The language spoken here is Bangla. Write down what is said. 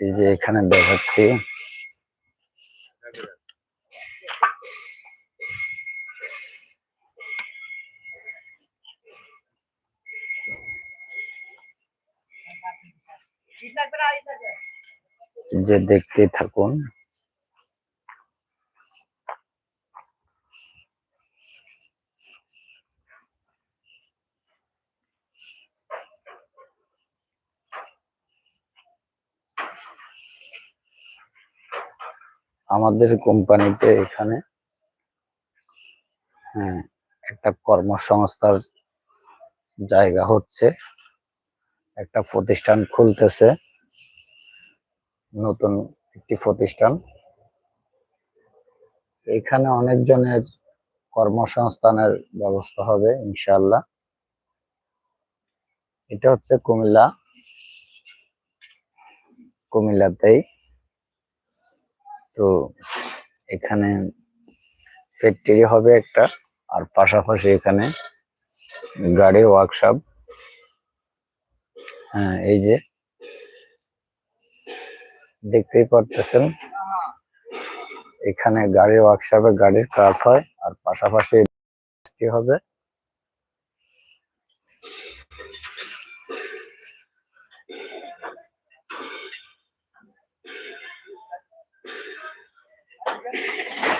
এই যে এখানে দেখাচ্ছি। যে দেখতে থাকুন। আমাদের কোম্পানিতে এখানে হ্যাঁ একটা কর্মসংস্থার জায়গা হচ্ছে, একটা প্রতিষ্ঠান খুলতেছে, নতুন একটি প্রতিষ্ঠান। এখানে অনেকজনের কর্মসংস্থানের ব্যবস্থা হবে, ইনশাআল্লাহ। এটা হচ্ছে কুমিল্লা, কুমিল্লাতেই। তো এখানে ফ্যাক্টরি হবে একটা, আর পাশাপাশি এখানে গাড়ি ওয়ার্কশপ হ্যাঁ এই যে। দেখতেই পারতেছেন। এখানে গাড়ি ওয়ার্কশপে গাড়ির কাজ হয়, আর পাশাপাশি হবে। Barbara.